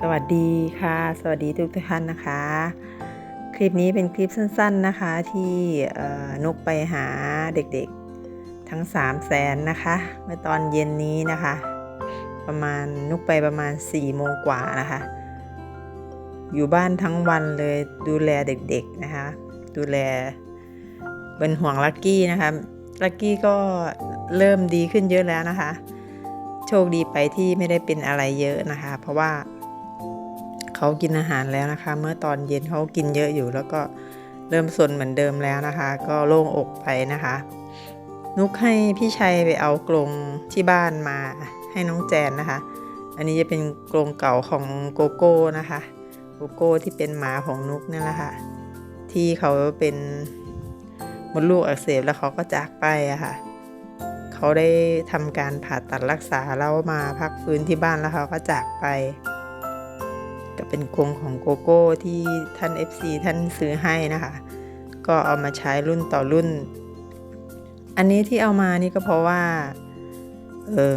สวัสดีค่ะ สวัสดีทุกท่านนะคะ คลิปนี้เป็นคลิปสั้น ๆนะคะที่นุกไปหาเด็กๆทั้ง3 0 0แสนนะคะเมื่อตอนเย็นนี้นะคะ ประมาณนุกไปประมาณ4โมงกว่านะคะ อยู่บ้านทั้งวันเลยดูแลเด็กๆนะคะ ดูแลเป็นห่วงลักกี้นะคะลักกี้ก็เริ่มดีขึ้นเยอะแล้วนะคะ โชคดีไปที่ไม่ได้เป็นอะไรเยอะนะคะ เพราะว่า เขากินอาหารแล้วนะคะ เมื่อตอนเย็นเขากินเยอะอยู่ แล้วก็เริ่มสนเหมือนเดิมแล้วนะคะ ก็โล่งอกไปนะคะ นุกให้พี่ชัยไปเอากรงที่บ้านมาให้น้องแจนนะคะ อันนี้จะเป็นกรงเก่าของโกโก้นะคะโกโก้ที่เป็นหมาของนุกนี่นแหละค่ะ ที่เขาเป็นมดลูกอักเสบแล้วเขาก็จากไปอะค่ะเขาได้ทำการผ่าตัดรักษาแล้วมาพักฟื้นที่บ้านแล้วเขาก็จากไป เป็นกรงของโกโก้ที่ท่าน FC ท่านซื้อให้นะคะ ก็เอามาใช้รุ่นต่อรุ่น อันนี้ที่เอามานี่ก็เพราะว่า เออ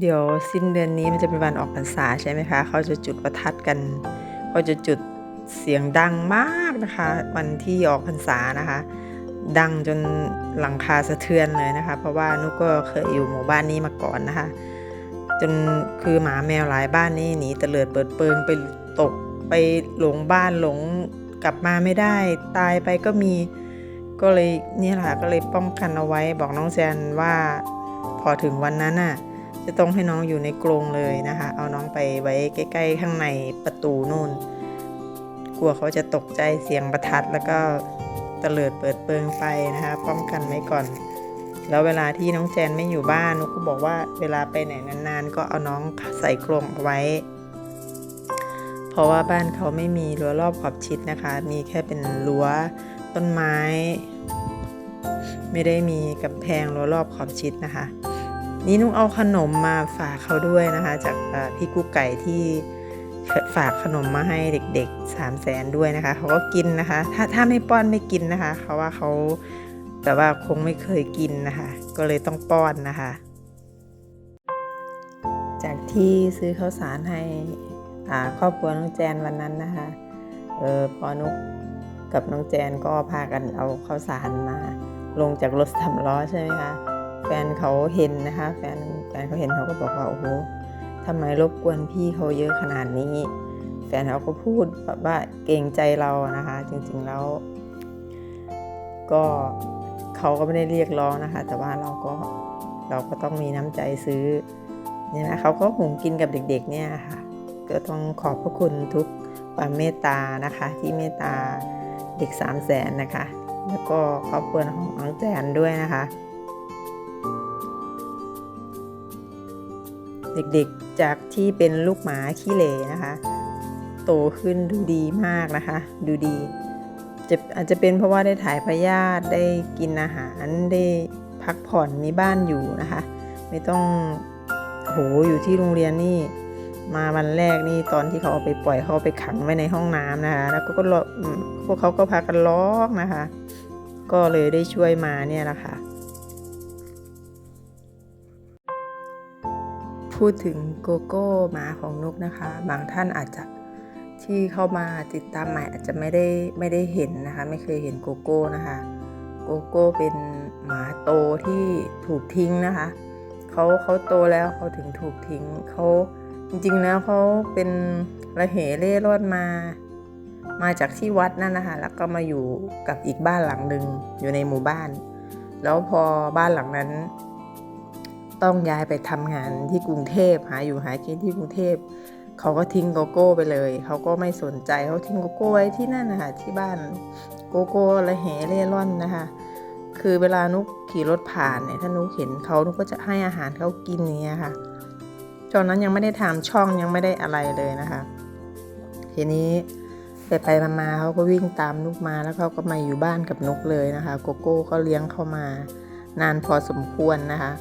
เดี๋ยวสิ้นเดือนนี้มันจะเป็นวันออกพรรษาใช่ไหมคะ เขาจะจุดประทัดกัน เขาจะจุดเสียงดังมากนะคะ วันที่ออกพรรษานะคะ ดังจนหลังคาสะเทือนเลยนะคะ เพราะว่านุกก็เคยอยู่หมู่บ้านนี้มาก่อนนะคะ จนคือหมาแมวหลายบ้านนี่หนีเตลิดเปิดเปิงไปตกไปหลงบ้านหลงกลับมาไม่ได้ตายไปก็มีก็เลยนี่แหละค่ะก็เลยป้องกันเอาไว้บอกน้องแซนว่าพอถึงวันนั้นน่ะจะต้องให้น้องอยู่ในกรงเลยนะคะ เอาน้องไปไว้ใกล้ ๆ ข้างในประตูนู่น กลัวเขาจะตกใจเสียงประทัดแล้วก็เตลิดเปิดเปิงไปนะคะ ป้องกันไว้ก่อน แล้วเวลาที่น้องแจนไม่อยู่บ้านนุกก็บอกว่าเวลาไปไหนนานๆ ก็เอาน้องใส่กรงเอาไว้ เพราะว่าบ้านเขาไม่มีรั้วรอบขอบชิดนะคะ มีแค่เป็นรั้วต้นไม้ ไม่ได้มีกำแพงรั้วรอบขอบชิดนะคะ นี่นุกเอาขนมมาฝากเขาด้วยนะคะ จากพี่กุ๊กไก่ที่ฝากขนมมาให้เด็กๆสามแสนด้วยนะคะ เขาก็กินนะคะ ถ้าถ้าไม่ป้อนไม่กินนะคะ เขาว่าเขา แต่ว่าคงไม่เคยกินนะคะ ก็เลยต้องป้อนนะคะ จากที่ซื้อข้าวสารให้ครอบครัวน้องแจนวันนั้นนะคะออพอนุกกับน้องแจนก็พากันเอาข้าวสารมา ลงจากรถสามล้อใช่ไหมคะแฟนเขาเห็นนะคะ แฟนแฟนเขาเห็นเขาก็บอกว่าโอ้โหทำไมรบกวนพี่เขาเยอะขนาดนี้ แฟนเขาก็พูดแบบว่าเกรงใจเรานะคะ จริงๆแล้ว ก็ เขาก็ไม่ได้เรียกร้องนะคะ แต่ว่าเราก็เราก็ต้องมีน้ำใจซื้อเนี่ยนะเขาก็หุงกินกับเด็กๆเนี่ยค่ะ ก็ต้องขอบพระคุณทุกความเมตตานะคะ ที่เมตตาเด็กสามแสนนะคะ แล้วก็ครอบครัวของน้องแจนด้วยนะคะ เด็กๆจากที่เป็นลูกหมาขี้เหร่นะคะ โตขึ้นดูดีมากนะคะ ดูดี จะอาจจะเป็นเพราะว่าได้ถ่ายพยาธิได้กินอาหารได้พักผ่อนมีบ้านอยู่นะคะ ไม่ต้องโหอยู่ที่โรงเรียนนี่มาวันแรกนี่ตอนที่เขาเอาไปปล่อยเขาไปขังไว้ในห้องน้ำนะคะแล้วก็พวกเขาก็พากันร้องนะคะ ก็เลยได้ช่วยมาเนี่ยแหละค่ะพูดถึงโกโก้หมาของนุกนะคะ บางท่านอาจจะ ที่เข้ามาติดตามใหม่อาจจะไม่ได้ไม่ได้เห็นนะคะ ไม่เคยเห็นโกโก้นะคะ โกโก้เป็นหมาโตที่ถูกทิ้งนะคะเขาเขาโตแล้วเขาถึงถูกทิ้งเขาจริงๆแล้วเขาเป็นระเหเร่ร่อนมา มาจากที่วัดนั่นนะคะ แล้วก็มาอยู่กับอีกบ้านหลังหนึ่งอยู่ในหมู่บ้าน แล้วพอบ้านหลังนั้น ต้องย้ายไปทำงานที่กรุงเทพหาอยู่หากินที่กรุงเทพ เขาก็ทิ้งโกโก้ไปเลย เขาก็ไม่สนใจเขาทิ้งโกโก้ไว้ที่นั่นนะคะที่บ้านโกโก้ละเหเร่ร่อนนะคะ คือเวลานุกขี่รถผ่านเนี่ยถ้านุกเห็นเขานุกก็จะให้อาหารเขากินอย่างเงี้ยค่ะตอนนั้นยังไม่ได้ทำช่องยังไม่ได้อะไรเลยนะคะ ทีนี้ไปไปๆมาๆเขาก็วิ่งตามนุกมาแล้วเขาก็มาอยู่บ้านกับนุกเลยนะคะ โกโก้ก็เลี้ยงเข้ามานานพอสมควรนะคะ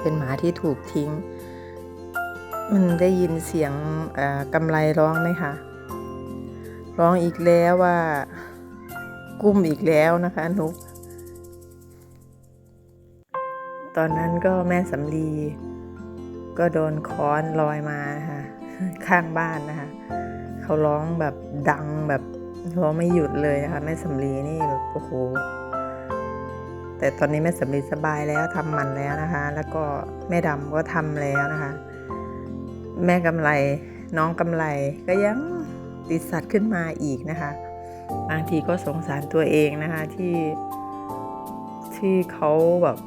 เป็นหมาที่ถูกทิ้ง มันได้ยินเสียงกำไรร้องไหมคะร้องอีกแล้วว่า กุ้มอีกแล้วนะคะนุกตอนนั้นก็แม่สำลี ก็โดนค้อนลอยมานะคะข้างบ้านนะคะ เขาร้องแบบดังแบบร้องไม่หยุดเลยนะคะแม่สำลีนี่แบบโอ้โหแต่ตอนนี้แม่สำลีสบายแล้วทำมันแล้วนะคะ แล้วก็แม่ดำก็ทำแล้วนะคะ แม่กำไรน้องกำไรก็ยังติดสัตว์ขึ้นมาอีกนะคะ บางทีก็สงสารตัวเองนะคะที่ที่เขาแบบ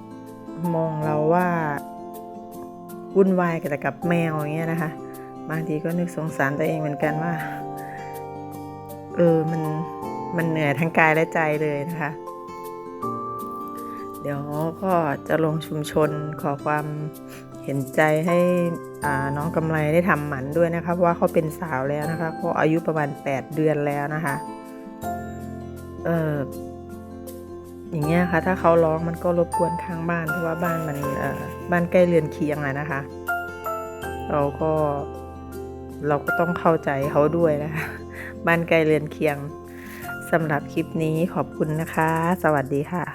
มองเราว่าวุ่นวายกับกับแมวอย่างเงี้ยนะคะ บางทีก็นึกสงสารตัวเองเหมือนกันว่า เออมันมันเหนื่อยทั้งกายและใจเลยนะคะ เดี๋ยวก็จะลงชุมชนขอความ ห็นใจให้น้องกำไรได้ทำหมันด้วยนะคะเพราะว่าเขาเป็นสาวแล้วนะคะเขาอายุประมาณ 8 เดือนแล้วนะคะเอออย่างเงี้ยค่ะ ถ้าเขาร้องมันก็รบกวนข้างบ้านเพราะว่าบ้านมันบ้านใกล้เรือนเคียงอะนะคะ เราก็เราก็ต้องเข้าใจเขาด้วยนะคะบ้านใกล้เรือนเคียงสำหรับคลิปนี้ขอบคุณนะคะ สวัสดีค่ะ